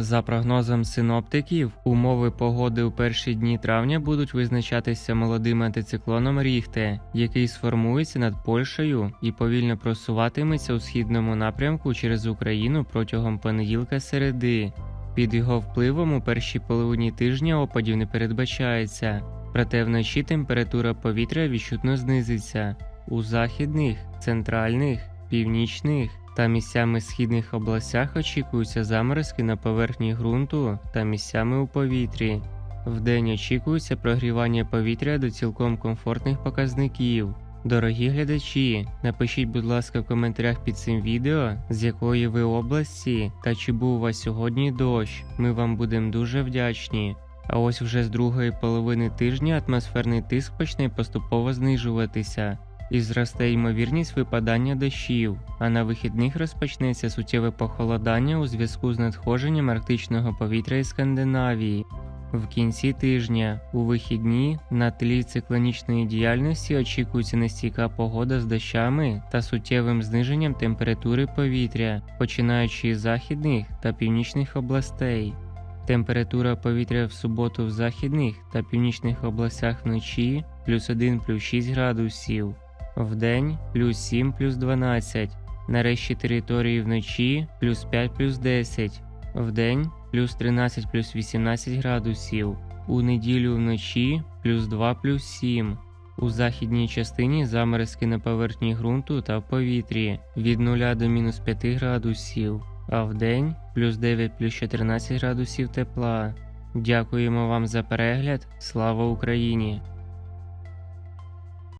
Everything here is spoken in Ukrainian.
За прогнозом синоптиків, умови погоди у перші дні травня будуть визначатися молодим антициклоном Ріхте, який сформується над Польщею і повільно просуватиметься у східному напрямку через Україну протягом понеділка середи. Під його впливом у першій половині тижня опадів не передбачається, проте вночі температура повітря відчутно знизиться у західних, центральних, північних та місцями східних областях очікуються заморозки на поверхні ґрунту та місцями у повітрі. Вдень очікується прогрівання повітря до цілком комфортних показників. Дорогі глядачі, напишіть, будь ласка, в коментарях під цим відео, з якої ви області та чи був у вас сьогодні дощ. Ми вам будемо дуже вдячні. А ось вже з другої половини тижня атмосферний тиск почне поступово знижуватися і зросте ймовірність випадання дощів, а на вихідних розпочнеться суттєве похолодання у зв'язку з надходженням арктичного повітря із Скандинавії. В кінці тижня у вихідні на тлі циклонічної діяльності очікується нестійка погода з дощами та суттєвим зниженням температури повітря, починаючи з західних та північних областей. Температура повітря в суботу в західних та північних областях вночі плюс 1 плюс 6 градусів, вдень плюс 7 плюс 12, на решті території вночі плюс 5 плюс 10, вдень плюс 13 плюс 18 градусів, у неділю вночі плюс 2 плюс 7. У західній частині заморозки на поверхні ґрунту та в повітрі від 0 до мінус 5 градусів, а вдень плюс 9 плюс 14 градусів тепла. Дякуємо вам за перегляд. Слава Україні!